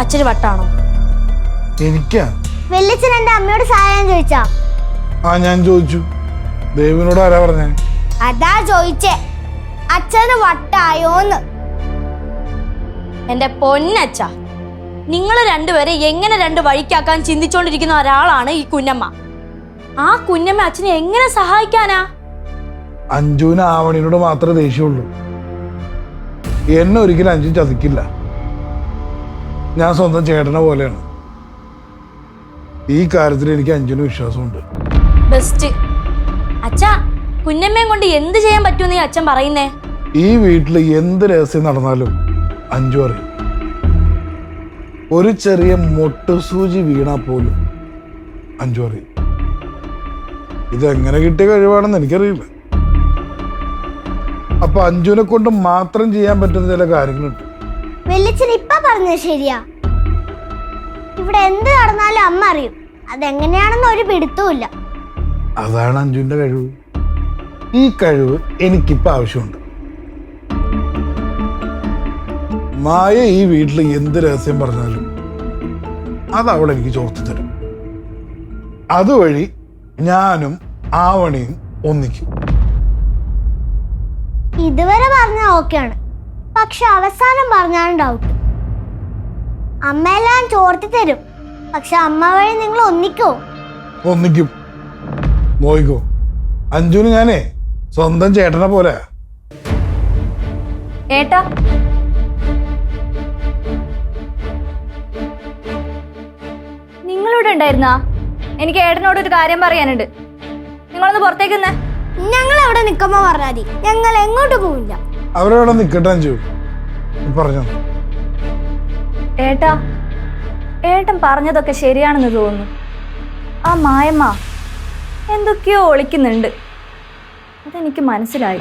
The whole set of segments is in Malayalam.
അച്ഛന് വട്ടാണോ? എനിക്കാ? വെള്ളിച്ചൻ എന്റെ അമ്മയോട് സഹായം ചോദിച്ചാ? ആ ഞാൻ ചോദിച്ചു. ദേവിനോട് ആരാ പറഞ്ഞേ? അതാ ചോദിച്ചേ. അച്ഛന് വട്ടായോന്ന്. എന്റെ പൊന്നച്ഛ നിങ്ങൾ രണ്ടുപേരെ എങ്ങനെ രണ്ട് വഴിക്കാക്കാൻ ചിന്തിച്ചോണ്ടിരിക്കുന്ന ഒരാളാണ് ഈ കുഞ്ഞമ്മ. ആ കുഞ്ഞമ്മ അച്ഛനെ എങ്ങനെ സഹായിക്കാനാ? അഞ്ജുവിന് ആവണിനോട് മാത്രമേ ദേഷ്യമുള്ളൂ എന്നെ ഒരിക്കലും അഞ്ജു ചതിക്കില്ല. ഞാൻ സ്വന്തം ചേട്ടനെ പോലെയാണ്. ഈ കാര്യത്തിൽ എനിക്ക് അഞ്ജുവിന് വിശ്വാസമുണ്ട്. ബെസ്റ്റ് അച്ഛ കുഞ്ഞമ്മയും കൊണ്ട് എന്ത് ചെയ്യാൻ പറ്റുമെന്ന് ഈ അച്ഛൻ പറയുന്നേ? ഈ വീട്ടിൽ എന്ത് രഹസ്യം നടന്നാലും അഞ്ചു അറിയും ഒരു ചെറിയ മൊട്ടുസൂചി വീണാ പോലും അഞ്ചു അറിയും ഇതെങ്ങനെ കിട്ടിയ കഴിവാണെന്ന് എനിക്കറിയില്ല. അപ്പൊ അഞ്ജുവിനെ കൊണ്ട് മാത്രം ചെയ്യാൻ പറ്റുന്ന ചില കാര്യങ്ങളുണ്ട്. വെള്ളിച്ചൻ ഇപ്പൊ പറഞ്ഞത് ശരിയാ. ഇവിടെ എന്ത് നടന്നാലും അമ്മ അറിയും. അതെങ്ങനെയാണെന്ന് ഒരു പിടുത്തവും അതാണ് അഞ്ജുവിന്റെ കഴിവ്. ഈ കഴിവ് എനിക്കിപ്പോ ആവശ്യമുണ്ട്. മായ ഈ വീട്ടിൽ എന്ത് രഹസ്യം പറഞ്ഞാലും അത് അവൾ എനിക്ക് ചോർത്തു തരും. അതുവഴി ഞാനും ആവണിയും ഒന്നിക്കും. ഇതുവരെ പറഞ്ഞ ഓക്കെയാണ്. പക്ഷെ അവസാനം പറഞ്ഞാണ് ഡൗട്ട് അമ്മയെല്ലാം ചോർത്തി തരും. പക്ഷെ അമ്മ വഴി നിങ്ങൾ ഒന്നിക്കോ? ഒന്നിക്കും. മോയിക്കോ അഞ്ജുന് ഞാനേ സ്വന്തം ചേട്ടനെ പോലെ. ഏട്ടാ? നിങ്ങളിവിടെ ഉണ്ടായിരുന്നാ? എനിക്ക് ഏട്ടനോട് ഒരു കാര്യം പറയാനുണ്ട്. നിങ്ങളൊന്ന് പുറത്തേക്ക് ഞങ്ങൾ അവിടെ നിൽക്കുമ്പോ പറഞ്ഞാൽ മതി. ഞങ്ങൾ എങ്ങോട്ട് പോവില്ല. അവരവിടെ നിൽക്കട്ടെ പറഞ്ഞു പറഞ്ഞോ. ഏട്ടാ ഏട്ടൻ പറഞ്ഞതൊക്കെ ശരിയാണെന്ന് തോന്നുന്നു. ആ മായമ്മ എന്തൊക്കെയോ ഒളിക്കുന്നുണ്ട്. അതെനിക്ക് മനസ്സിലായി.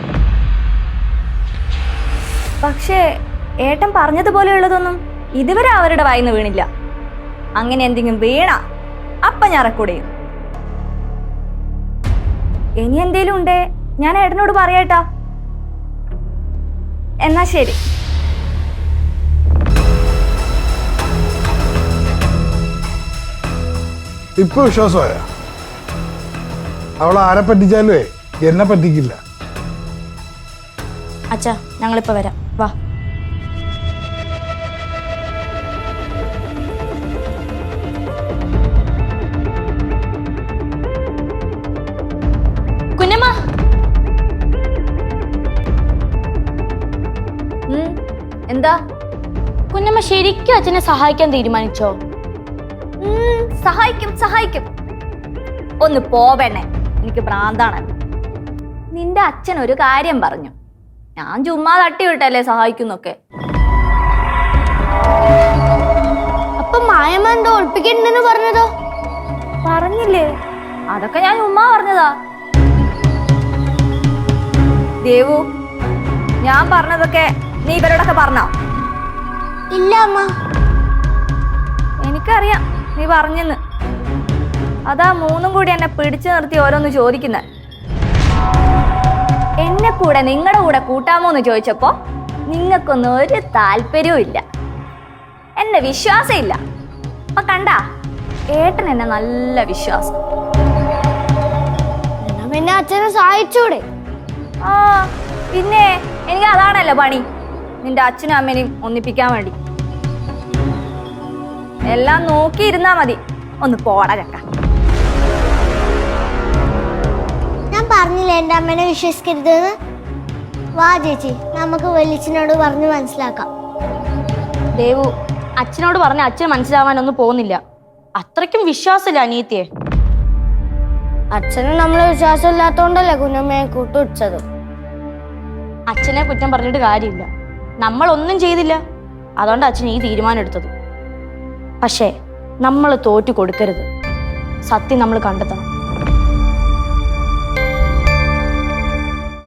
പക്ഷേ ഏട്ടൻ പറഞ്ഞതുപോലെയുള്ളതൊന്നും ഇതുവരെ അവരുടെ വായിന്ന് വീണില്ല. അങ്ങനെ എന്തെങ്കിലും വീണ അപ്പ ഞാൻ റെക്കോർഡ് ചെയ്യും ഇനി എന്തേലും ഉണ്ടേ? ഞാൻ ഏട്ടനോട് പറയട്ടാ എന്നാ ശരി. ഇപ്പൊ വിശ്വാസമായ? അവളെ ആരെ പറ്റിച്ചാലേ എന്നെ പറ്റിക്കില്ല. അച്ഛാ ഞങ്ങളിപ്പോ വരാം. വാ. എന്താ? കുഞ്ഞമ്മ ശരിക്കും അച്ഛനെ സഹായിക്കാൻ തീരുമാനിച്ചോ? സഹായിക്കും സഹായിക്കും. ഒന്ന് പോവണേ എനിക്ക് ഭ്രാന്താണ്. നിന്റെ അച്ഛൻ ഒരു കാര്യം പറഞ്ഞു. ഞാൻ ചുമ്മാ തട്ടി വിട്ടല്ലേ സഹായിക്കുന്നൊക്കെ. അപ്പൊ മായമ്മ എന്തോ ഒളിപ്പിക്കണ്ടെന്ന് പറഞ്ഞതോ? പറഞ്ഞില്ലേ? അതൊക്കെ ഞാൻ ചുമ്മാ പറഞ്ഞതാ. ദേവു ഞാൻ പറഞ്ഞതൊക്കെ നീ ഇവരോടൊക്കെ പറഞ്ഞോ? ഇല്ല അമ്മ. എനിക്കറിയാം നീ പറഞ്ഞെന്ന്. അതാ മൂന്നും കൂടി എന്നെ പിടിച്ചു നിർത്തി ഓരോന്ന് ചോദിക്കുന്നത് എന്നെ കൂടെ നിങ്ങളുടെ കൂടെ കൂട്ടാമോ എന്ന് ചോദിച്ചപ്പോ നിങ്ങൾക്കൊന്നും ഒരു താല്പര്യവും ഇല്ല. എന്നെ വിശ്വാസമില്ല അപ്പൊ കണ്ട ഏട്ടൻ എന്നെ നല്ല വിശ്വാസം. എന്നാ പിന്നെ അച്ഛനെ സഹായിച്ചൂടെ? ആ പിന്നെ എനിക്ക് അതാണല്ലോ പണി. നിന്റെ അച്ഛനും അമ്മേനെയും ഒന്നിപ്പിക്കാൻ വേണ്ടി. എല്ലാം നോക്കിയിരുന്നാ മതി. ഒന്ന് പോടാ ചക്ക. ഞാൻ പറഞ്ഞില്ല എന്റെ അമ്മേനെ വിശ്വസിക്കരുതെന്ന്? വാ ചേച്ചി നമുക്ക് വലിച്ചനോട് പറഞ്ഞ് മനസ്സിലാക്കാം. ദേവു അച്ഛനോട് പറഞ്ഞ അച്ഛൻ മനസ്സിലാവാനൊന്നും പോകുന്നില്ല. അത്രയ്ക്കും വിശ്വാസമില്ല അനിയത്തിയെ. അച്ഛന് നമ്മളെ വിശ്വാസം ഇല്ലാത്തോണ്ടല്ലേ കുഞ്ഞമ്മയെ കൂട്ടുപിടിച്ചത്? അച്ഛനെ കുറ്റം പറഞ്ഞിട്ട് കാര്യമില്ല. നമ്മൾ ഒന്നും ചെയ്തില്ല. അതുകൊണ്ട് അച്ഛൻ ഈ തീരുമാനം എടുത്തത്. പക്ഷേ നമ്മൾ തോറ്റു കൊടുക്കരുത്. സത്യം നമ്മൾ കണ്ടെത്തണം.